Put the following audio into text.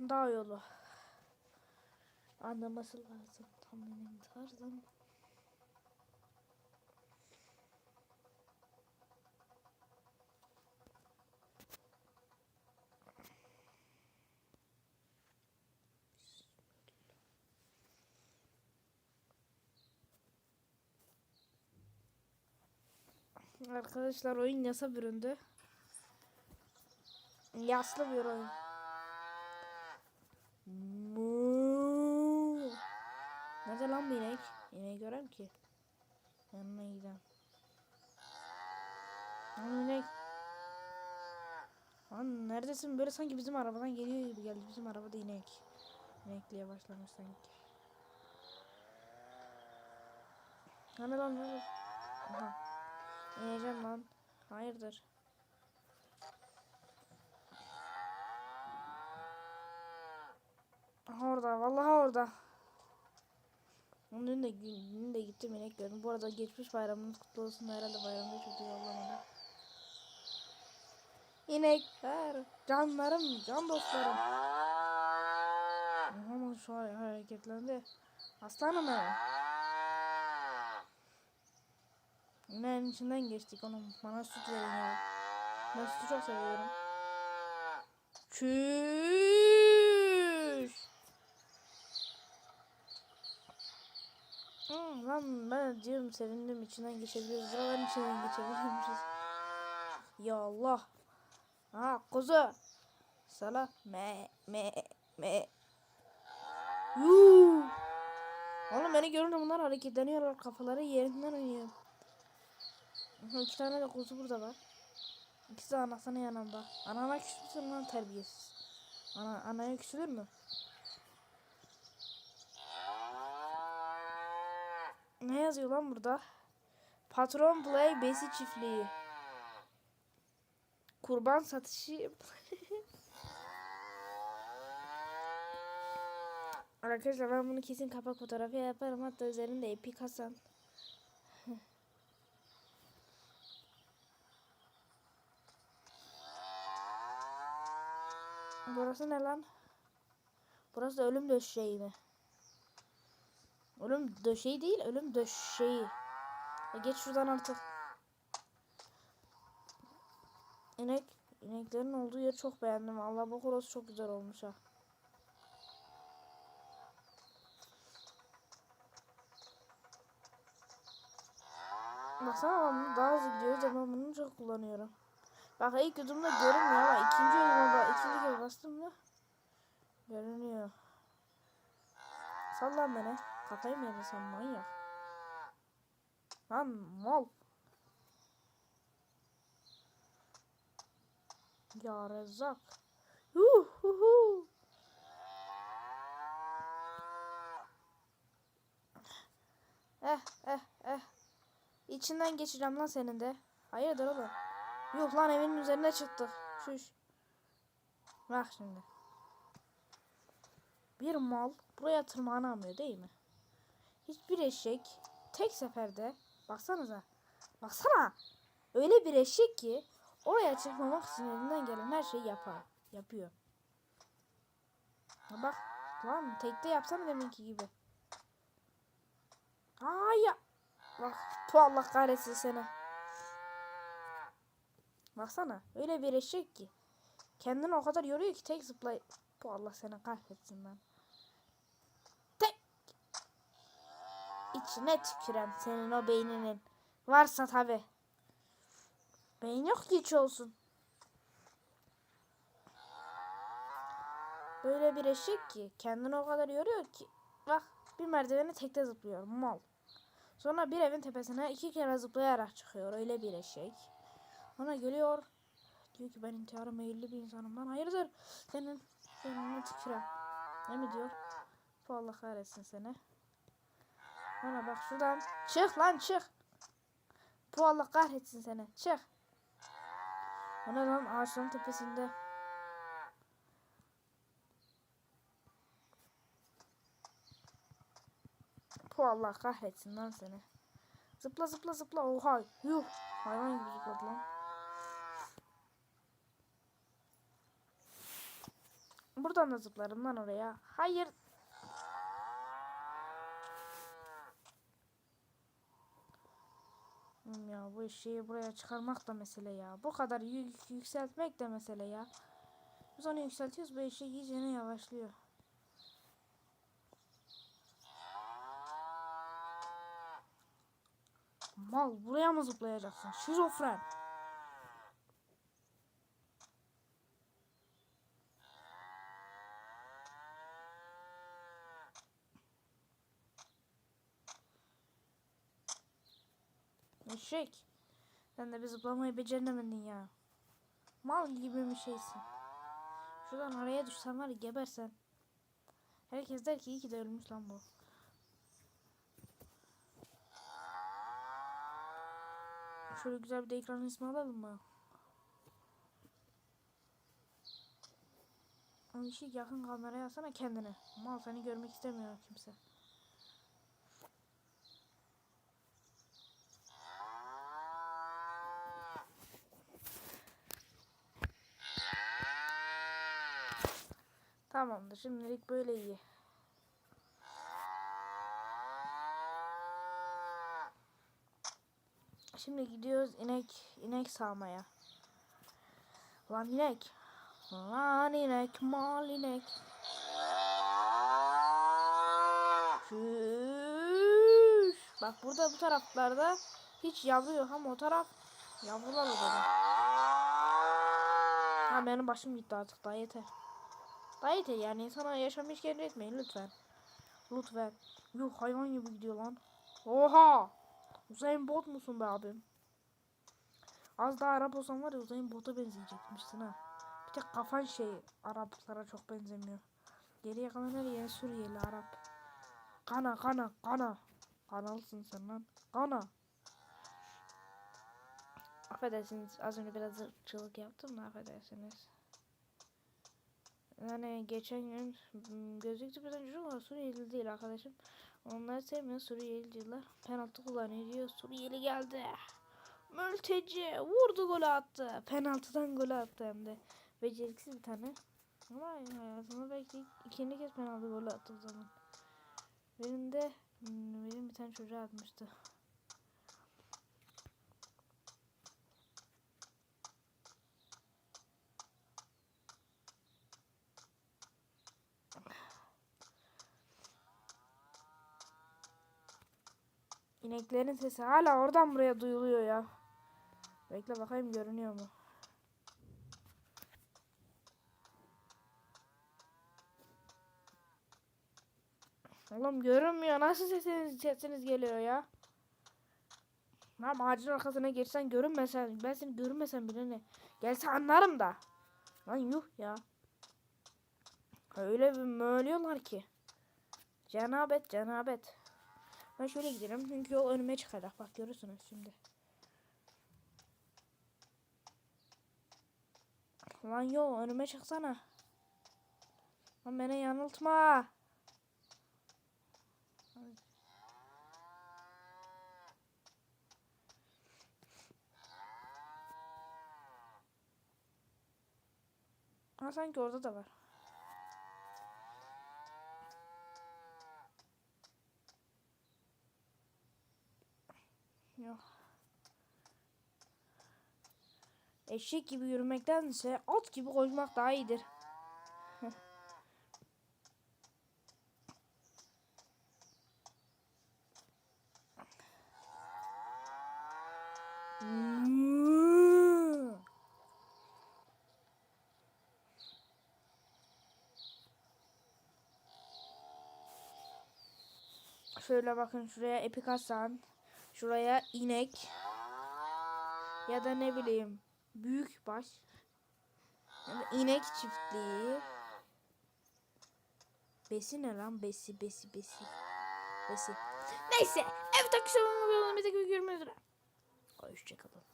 Dağ yolu. Anlaması lazım. Tam benim tarzım. Arkadaşlar oyun yasa büründü. Yaslı bir oyun. Nerede lan bu inek? İneği görem ki. Yanına gidem. Lan inek. Lan neredesin? Böyle sanki bizim arabadan geliyor gibi geldi. Bizim arabada inek. İnekliğe başlamış sanki. Hani lan nerede? Aha. İneceğim lan. Hayırdır? Aha orada. Vallahi orada. Onun dün de, dün de gittim inek gördüm. Bu arada geçmiş bayramınız kutlu olsun. Herhalde bayramda çocuğu yollamadı. İnekler. Canlarım, can dostlarım. Ama şu an hareketlendi. Aslanım benim. İneğin içinden geçtik onun. Bana süt verin ya. Ben sütü çok seviyorum. Çüş. Hmm, lan ben diyorum sevindim içinden geçebiliriz. Buraların içinden geçebiliriz. Ya Allah. Ha kuzu. Sala. Me me me. Yuh. Oğlum beni görünce bunlar hareketleniyorlar. Kafaları yerinden oynuyor. İki tane de kuzu burada var. İkisi de anasının yanında. Anana küsmüşsün lan terbiyesiz. Ana, anaya küsülür mü? Ne yazıyor lan burada? Patron Play Besi çiftliği. Kurban satışı. Arkadaşlar ben bunu kesin kapak fotoğrafı yaparım. Hatta üzerinde Epic Hasan. Burası ne lan? Burası ölüm döşeği mi? Ölüm döşeği değil, ölüm döşeği. E geç şuradan artık. İnek, ineklerin olduğu yeri çok beğendim. Allah bak orası çok güzel olmuş ha. Baksana ben daha hızlı gidiyoruz ama bunu çok kullanıyorum. Bak ilk yudumda görünmüyor ama ikinci yuduma bak ikinci kere bastım mı görünüyor. Sallan beni. Kafayı mı yedin sen manyak? Lan mal. Ya Rezzak. Yuh hu hu. Eh eh eh. İçinden geçeceğim lan senin de. Hayırdır oğlum? Yok lan evinin üzerine çıktık. Şuş. Bak şimdi. Bir mal buraya tırmanamıyor değil mi? Hiçbir eşek tek seferde baksanıza. Baksana. Öyle bir eşek ki oraya çıkmamak için elinden gelen her şeyi yapar. Yapıyor. Ha bak. Lan tekte yapsana deminki gibi. Aa ya. Bak. Tu Allah kahretsin seni. Baksana öyle bir eşek ki. Kendini o kadar yoruyor ki tek zıplay. Bu Allah seni kahretsin ben. İçine tükürem senin o beyninin. Varsa tabi. Beyin yok ki hiç olsun. Böyle bir eşek ki kendini o kadar yoruyor ki. Bak bir merdiveni tekte zıplıyor mal. Sonra bir evin tepesine iki kere zıplayarak çıkıyor öyle bir eşek. Ona geliyor. Diyor ki ben intihara meyilli bir insanım. Ben hayırdır? Senin senin tüküre. Ne mi diyor? Allah kahretsin seni. Bana bak şuradan. Çık lan çık. Bu Allah kahretsin seni. Çık. Ona lan ağaçların tepesinde. Bu Allah kahretsin lan seni. Zıpla zıpla zıpla. Oha. Yuh. Hayvan gibi zıpladı lan. Buradan da zıplarım lan oraya. Hayır. Oğlum Ya bu şeyi buraya çıkarmak da mesele ya. Bu kadar yük yükseltmek de mesele ya. Biz onu yükseltiyoruz bu eşek iyice yavaşlıyor. Mal buraya mı zıplayacaksın? Şizofren. Eşek. Sen de bir zıplamayı beceremedin ya. Mal gibi bir şeysin. Şuradan araya düşsen var ya gebersen. Herkes der ki iyi ki de ölmüş lan bu. Şöyle güzel bir de ekran ismi alalım mı? Onun işi yakın kameraya alsana kendine. Mal seni görmek istemiyor kimse. Tamamdır. Şimdilik böyle iyi. Şimdi gidiyoruz inek inek sağmaya. Lan inek. Lan inek, mal inek. Şuş. Bak burada bu taraflarda hiç yavru yok ama o taraf yavrular olur. Ha benim başım gitti artık daha yeter. Yeter yani sana yaşam işkence etmeyin lütfen. Lütfen. Yuh hayvan gibi gidiyor lan. Oha. Uzayn bot musun be abim? Az daha Arap olsan var ya Uzayn bota benzeyecekmişsin ha. Bir tek kafan şey Araplara çok benzemiyor. Geriye kalan her yer Suriyeli Arap. Kana kana kana. Kanalısın sen lan. Kana. Affedersiniz az önce biraz ırkçılık yaptım da affedersiniz. Yani geçen gün m, gözlüklü bir tane çocuk var Suriyeli değil arkadaşım. Onlar sevmiyor Suriyeliler. Penaltı kullanıyor diyor. Suriyeli geldi. Mülteci vurdu gol attı. Penaltıdan gol attı hem de. Beceriksiz bir tane. Ama hayatımda belki ikinci kez penaltı golü attı o zaman. Benim de hmm, benim bir tane çocuğa atmıştı. İneklerin sesi hala oradan buraya duyuluyor ya. Bekle bakayım görünüyor mu? Oğlum görünmüyor. Nasıl sesiniz, sesiniz geliyor ya? Lan ağacın arkasına geçsen görünmesen. Ben seni görünmesem bile ne? Gelse anlarım da. Lan yuh ya. Öyle bir möğlüyorlar ki. Cenabet cenabet. Ben şöyle gidelim çünkü yol önüme çıkacak. Bak görürsünüz şimdi. Lan yol önüme çıksana. Lan beni yanıltma. Ha sanki orada da var. Yok. Eşek gibi yürümektense at gibi koşmak daha iyidir. Şöyle bakın şuraya Epic Hasan. Şuraya inek. Ya da ne bileyim büyük baş. Ya inek çiftliği. Besi ne lan? Besi, besi, besi. Besi. Neyse. Evet arkadaşlar. Videolarımızdaki görüşmek üzere. Hoşçakalın.